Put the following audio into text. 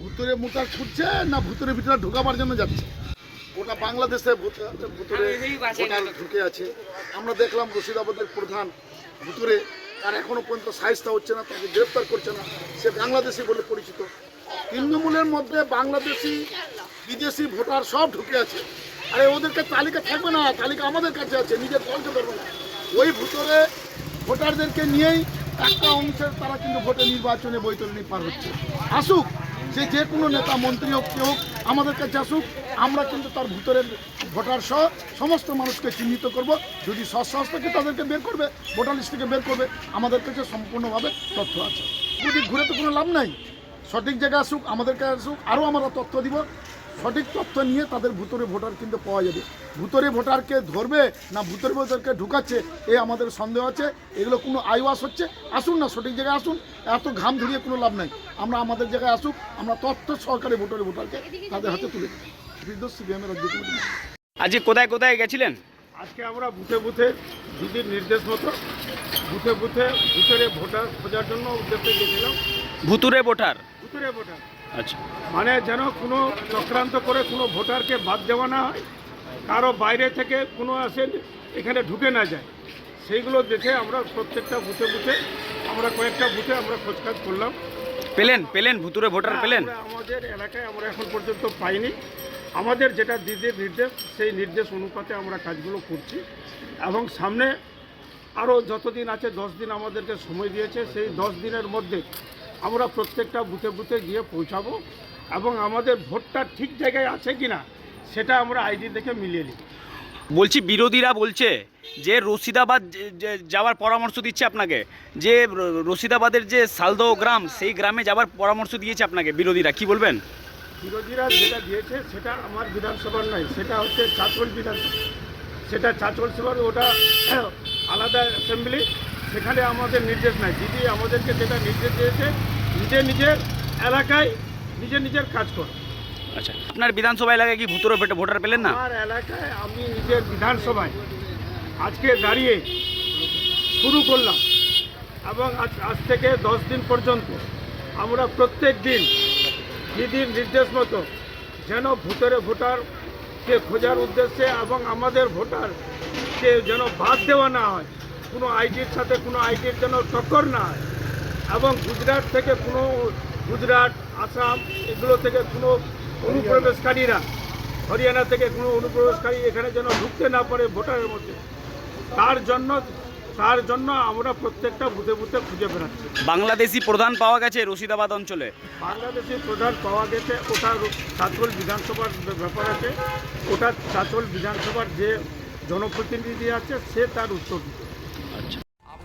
ভুতুরে মোটা ছুটছে না ভুতুরে ভিতরে ঢোকাবার জন্য যাচ্ছে? ওটা বাংলাদেশে ভূত- ভুতুরে ঢুকে আছে। আমরা দেখলাম রশিদাবাদের প্রধান ভুতুরে তার এখনও পর্যন্ত সাহিস্তা হচ্ছে না তাকে গ্রেপ্তার করছে না সে বাংলাদেশি বলে পরিচিত। তৃণমূলের মধ্যে বাংলাদেশি বিদেশি ভোটার সব ঢুকে আছে। আরে ওদেরকে তালিকা থাকবে না তালিকা আমাদের কাছে আছে নিজের দলকে ধরবে না ওই ভুতরে ভোটারদেরকে নিয়েই একটা অংশের তারা কিন্তু ভোটে নির্বাচনে বৈতরণী পার হচ্ছে। আসুক যে যে কোনো নেতা, মন্ত্রী হোক, কেউ হোক, আমাদের কাছে আসুক, আমরা কিন্তু তার ভিতরের ভোটার সহ সমস্ত মানুষকে চিহ্নিত করব। যদি থেকে তাদেরকে বের করবে, ভোটার লিস্ট থেকে বের করবে, আমাদের কাছে সম্পূর্ণভাবে তথ্য আছে। যদি ঘুরে তো কোনো লাভ নাই, সঠিক জায়গায় আসুক আমাদেরকে আসুক, আরও আমরা তথ্য দিব। সঠিক তথ্য নিয়ে তাদের ভুতরে ভোটার কিন্তু পাওয়া যাবে। ভুতরে ভোটারকে ধরবে না ভুতরে ভোটারকে ঢুকাচ্ছে এ আমাদের সন্দেহ আছে। এগুলো কোনো আইওয়াস হচ্ছে। আসুন না সঠিক জায়গায় আসুন। এত ঘাম ধরিয়ে কোনো লাভ নাই। আমরা আমাদের জায়গায় আসুক আমরা তথ্য সরকারি ভোটারে ভোটারকে তাদের হাতে তুলে রাজ্য কমিটি আজকে কোথায় কোথায় গেছিলেন? আজকে আমরা বুথে বুথে দিদির নির্দেশ মতো বুথে বুথে বুথের ভোটার খোঁজার জন্য উদ্দেশ্যে গেছিলাম ভুতুরে ভোটার? বুথের ভোটার। আচ্ছা। মানে যেন কোনো চক্রান্ত করে কোনো ভোটারকে বাদ দেওয়া না হয় কারও বাইরে থেকে কোনো আসে এখানে ঢুকে না যায়। সেইগুলো দেখে আমরা প্রত্যেকটা বুথে বুথে আমরা কয়েকটা বুথে আমরা খোঁজকাজ করলাম। পেলেন পেলেন ভুতুরে ভোটার পেলেন? আমাদের এলাকায় আমরা এখন পর্যন্ত পাইনি। আমাদের যেটা দিদির নির্দেশ সেই নির্দেশ অনুপাতে আমরা কাজগুলো করছি। এবং সামনে আরও যতদিন আছে দশ দিন আমাদেরকে সময় দিয়েছে সেই দশ দিনের মধ্যে আমরা প্রত্যেকটা বুথে বুথে গিয়ে পৌঁছাবো এবং আমাদের ভোটটা ঠিক জায়গায় আছে কি না সেটা আমরা আইডি দেখে মিলিয়ে নিই বলছি বিরোধীরা বলছে যে রশিদাবাদ যাওয়ার পরামর্শ দিচ্ছে আপনাকে যে রশিদাবাদের যে সালদহ গ্রাম সেই গ্রামে যাওয়ার পরামর্শ দিয়েছে আপনাকে বিরোধীরা কি বলবেন? বিরোধীরা যেটা দিয়েছে সেটা আমার বিধানসভার নয় সেটা হচ্ছে চাচল বিধানসভা। সেটা চাচল সভার ওটা আলাদা অ্যাসেম্বলি সেখানে আমাদের নির্দেশ নাই। দিদি আমাদেরকে যেটা নির্দেশ দিয়েছে নিজে নিজের এলাকায় নিজে নিজের কাজ করো। আচ্ছা আপনার বিধানসভা এলাকায় কি ভুতুরে ভোট- ভোটার পেলেন না? আমার এলাকায় আমি নিজের বিধানসভায় আজকে দাঁড়িয়ে শুরু করলাম এবং আজ আজ থেকে দশ দিন পর্যন্ত আমরা প্রত্যেক দিন দিদির নির্দেশ মতো যেন ভোটারে ভোটারকে খোঁজার উদ্দেশ্যে এবং আমাদের ভোটারকে যেন বাদ দেওয়া না হয়। কোনো আইডির সাথে কোনো আইডির যেন টক্কর না হয় এবং গুজরাট থেকে কোনো গুজরাট আসাম এগুলো থেকে কোনো অনুপ্রবেশকারীরা হরিয়ানা থেকে কোনো অনুপ্রবেশকারী এখানে যেন ঢুকতে না পারে ভোটারের মধ্যে। তার জন্য তার জন্য আমরা প্রত্যেকটা বুথে বুথে খুঁজে বেড়াচ্ছি। বাংলাদেশি প্রধান পাওয়া গেছে রশিদাবাদ অঞ্চলে। বাংলাদেশি প্রধান পাওয়া গেছে ওটা চাচল বিধানসভার ব্যাপার আছে ওটা চাচল বিধানসভার যে জনপ্রতিনিধি আছে সে তার উত্তর দিতে